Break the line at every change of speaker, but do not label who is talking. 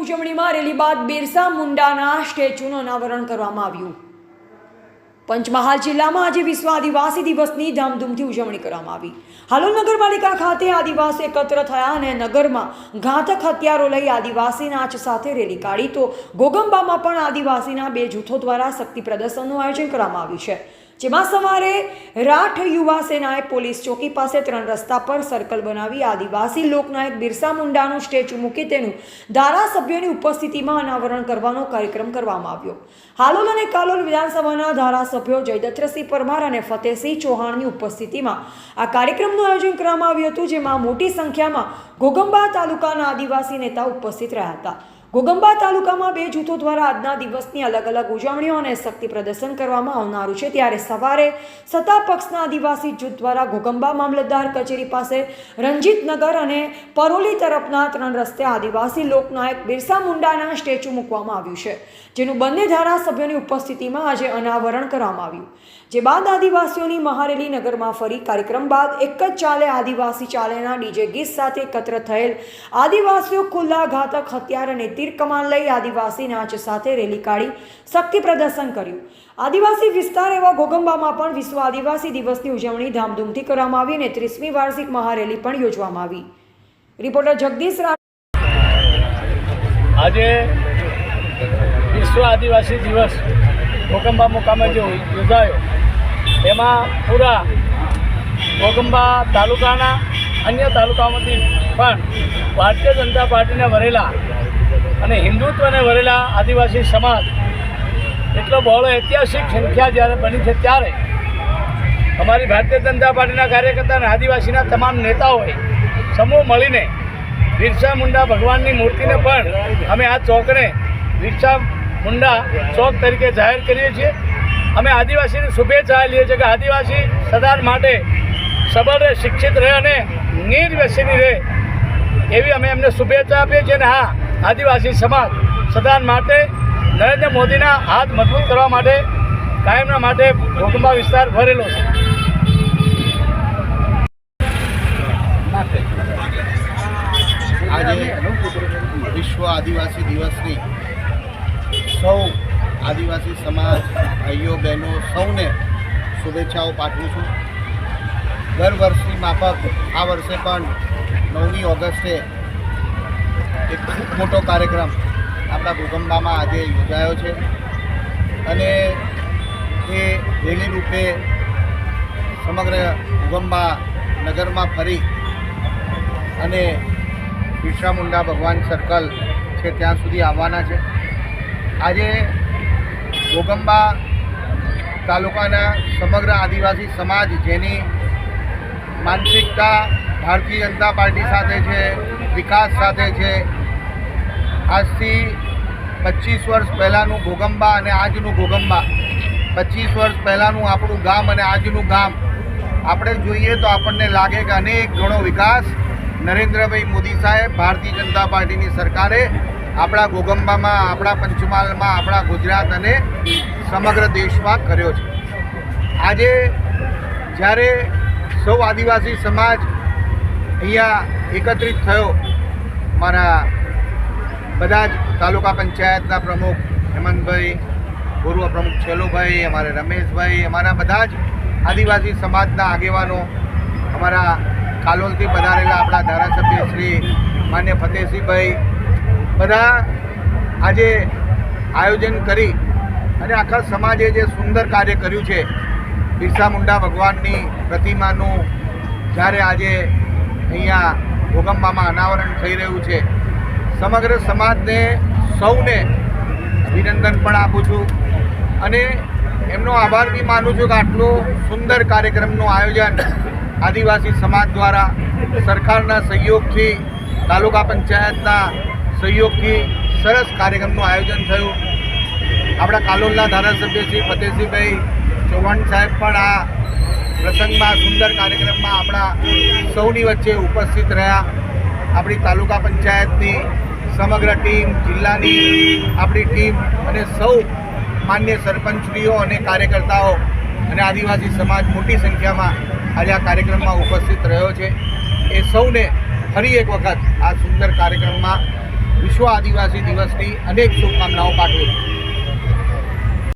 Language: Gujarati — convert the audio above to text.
ઉજવણીમાં રેલી બાદ બિરસા મુંડાના સ્ટેચ્યુનું અનાવરણ કરવામાં આવ્યું. પંચમહાલ જિલ્લામાં આજે વિશ્વ આદિવાસી દિવસની ધામધૂમથી ઉજવણી કરવામાં આવી. હાલોલ નગરપાલિકા ખાતે આદિવાસી એકત્ર થયા અને નગરમાં ઘાતક હથિયારો લઈ આદિવાસી નાચ સાથે રેલી કાઢી. તો ગોગંબામાં પણ આદિવાસીના બે જૂથો દ્વારા શક્તિ પ્રદર્શનનું આયોજન કરવામાં આવ્યું છે. જેમાં સવારે રાઠ યુવા સેનાએ પોલીસ ચોકી પાસે ત્રણ રસ્તા પર સર્કલ બનાવી આદિવાસી લોકનાયક બિરસા મુંડાનું સ્ટેચ્યુ મૂકી તેનું ધારાસભ્યોની ઉપસ્થિતિમાં અનાવરણ કરવાનો કાર્યક્રમ કરવામાં આવ્યો. હાલોલ અને કાલોલ વિધાનસભાના ધારાસભ્યો જયદત્રસિંહ પરમાર અને ફતેહસિંહ ચૌહાણની ઉપસ્થિતિમાં આ કાર્યક્રમનું આયોજન કરવામાં આવ્યું હતું, જેમાં મોટી સંખ્યામાં ઘોગંબા તાલુકાના આદિવાસી નેતા ઉપસ્થિત રહ્યા હતા. ઘોગંબા તાલુકામાં બે જૂથો દ્વારા આજના દિવસની અલગ અલગ ઉજવણીઓ અને શક્તિ પ્રદર્શન કરવામાં આવનારું છે. ત્યારે સવારે સત્તા પક્ષના આદિવાસી જૂથ દ્વારા ઘોગંબા મામલતદાર કચેરી પાસે રંજીતનગર અને પરોલી તરફના ત્રણ રસ્તે આદિવાસી લોકનાયક બિરસા મુંડાના સ્ટેચ્યુ મૂકવામાં આવ્યું છે, જેનું બંને ધારાસભ્યોની ઉપસ્થિતિમાં આજે અનાવરણ કરવામાં આવ્યું. જે બાદ આદિવાસીઓની મહારેલી નગરમાં ફરી કાર્યક્રમ બાદ એક જ ચાલે આદિવાસી ચાલેના ડીજે ગીત સાથે એકત્ર થયેલ આદિવાસીઓ ખુલ્લા ઘાતક હથિયાર અને તીર કમાન લઈ આદિવાસી નાચ સાથે રેલી કાઢી શક્તિ પ્રદર્શન કર્યું. આદિવાસી વિસ્તાર એવા ઘોગંબામાં પણ વિશ્વ આદિવાસી દિવસની ઉજવણી ધામધૂમથી કરવામાં આવી અને ત્રીસમી વાર્ષિક મહારેલી પણ યોજવામાં આવી. રિપોર્ટર જગદીશ રા
આજે વિશ્વ આદિવાસી દિવસ ભોગંબા મુકામે જે યોજાયો, એમાં પૂરા ભોગંબા તાલુકાના અન્ય તાલુકામાંથી પણ ભારતીય જનતા પાર્ટીને વરેલા અને હિન્દુત્વને વરેલા આદિવાસી સમાજ એટલો બહોળો ઐતિહાસિક સંખ્યા જ્યારે બની છે ત્યારે અમારી ભારતીય જનતા પાર્ટીના કાર્યકર્તા અને આદિવાસીના તમામ નેતાઓએ સમૂહ મળીને બિરસા મુંડા ભગવાનની મૂર્તિને પણ અમે આ ચોકને બિરસા મુંડા ચોક તરીકે જાહેર કરીએ છીએ. અમે આદિવાસીને શુભેચ્છા લઈએ છીએ કે આદિવાસી સદાર માટે સબળ શિક્ષિત રહે અને નિર્વ્યસની રહે એવી અમે એમને શુભેચ્છા આપીએ છીએ અને હા આદિવાસી સમાજ સદાન માટે નરેન્દ્ર મોદીના હાથ મજબૂત કરવા માટે કાયમના માટે ભોગંબા વિસ્તાર ભરેલો છે.
આજે વિશ્વ આદિવાસી દિવસની સૌ આદિવાસી સમાજ, ભાઈઓ, બહેનો સૌને શુભેચ્છાઓ પાઠવું છું. દર વર્ષની માફક આ વર્ષે પણ નવમી ઓગસ્ટે એક ખૂબ મોટો કાર્યક્રમ આપણા ભૂગંબામાં આજે યોજાયો છે. અને એ રેલી રૂપે સમગ્ર ભૂગંબા નગરમાં ફરી અને બિરસા મુંડા ભગવાન સર્કલ છે ત્યાં સુધી આવવાના છે. આજે ભૂગંબા તાલુકાના સમગ્ર આદિવાસી સમાજ જેની માનસિકતા ભારતીય જનતા પાર્ટી સાથે છે, વિકાસ સાથે છે આજથી પચીસ વર્ષ પહેલાંનું ગોગંબા અને આજનું ગોગંબા. પચીસ વર્ષ પહેલાંનું આપણું ગામ અને આજનું ગામ. આપણે જોઈએ તો આપણને લાગે કે અનેક ઘણો વિકાસ નરેન્દ્રભાઈ મોદી સાહેબ ભારતીય જનતા પાર્ટીની સરકારે આપણા ગોગંબામાં, આપણા પંચમહાલમાં, આપણા ગુજરાત અને સમગ્ર દેશમાં કર્યો છે. આજે જ્યારે સૌ આદિવાસી સમાજ અહીંયા એકત્રિત થયો, મારા બધા જ તાલુકા પંચાયતના પ્રમુખ હેમંતભાઈ, પૂર્વ પ્રમુખ છેલુભાઈ, અમારે રમેશભાઈ, અમારા બધા જ આદિવાસી સમાજના આગેવાનો અમારા કાલોલથી પધારેલા આપણા ધારાસભ્ય શ્રી માન્ય ફતેહસિંહભાઈ. બધા આજે આયોજન કરી અને આખા સમાજે જે સુંદર કાર્ય કર્યું છે, બિરસા મુંડા ભગવાનની પ્રતિમાનું જ્યારે આજે અહીંયા ભોગંબામાં અનાવરણ થઈ રહ્યું છે સમગ્ર સમાજને સૌને અભિનંદન પણ આપું છું. અને એમનો આભાર બી માનું છું કે આટલો સુંદર કાર્યક્રમનું આયોજન આદિવાસી સમાજ દ્વારા સરકારના સહયોગથી, તાલુકા પંચાયતના સહયોગથી સરસ કાર્યક્રમનું આયોજન થયું. આપણા કાલોલના ધારાસભ્ય શ્રી ફતેહસિંહભાઈ ચૌહાણ સાહેબ પણ આ પ્રસંગમાં, સુંદર કાર્યક્રમમાં આપણા સૌની વચ્ચે ઉપસ્થિત રહ્યા. આપણી તાલુકા પંચાયતની સમગ્ર ટીમ, જિલ્લાની આપણી ટીમ અને સૌ માન્ય સરપંચશ્રીઓ અને કાર્યકર્તાઓ અને આદિવાસી સમાજ મોટી સંખ્યામાં આજે આ કાર્યક્રમમાં ઉપસ્થિત રહ્યો છે. એ સૌને ફરી એક વખત આ સુંદર કાર્યક્રમમાં વિશ્વ આદિવાસી દિવસની અનેક શુભકામનાઓ પાઠવું છું.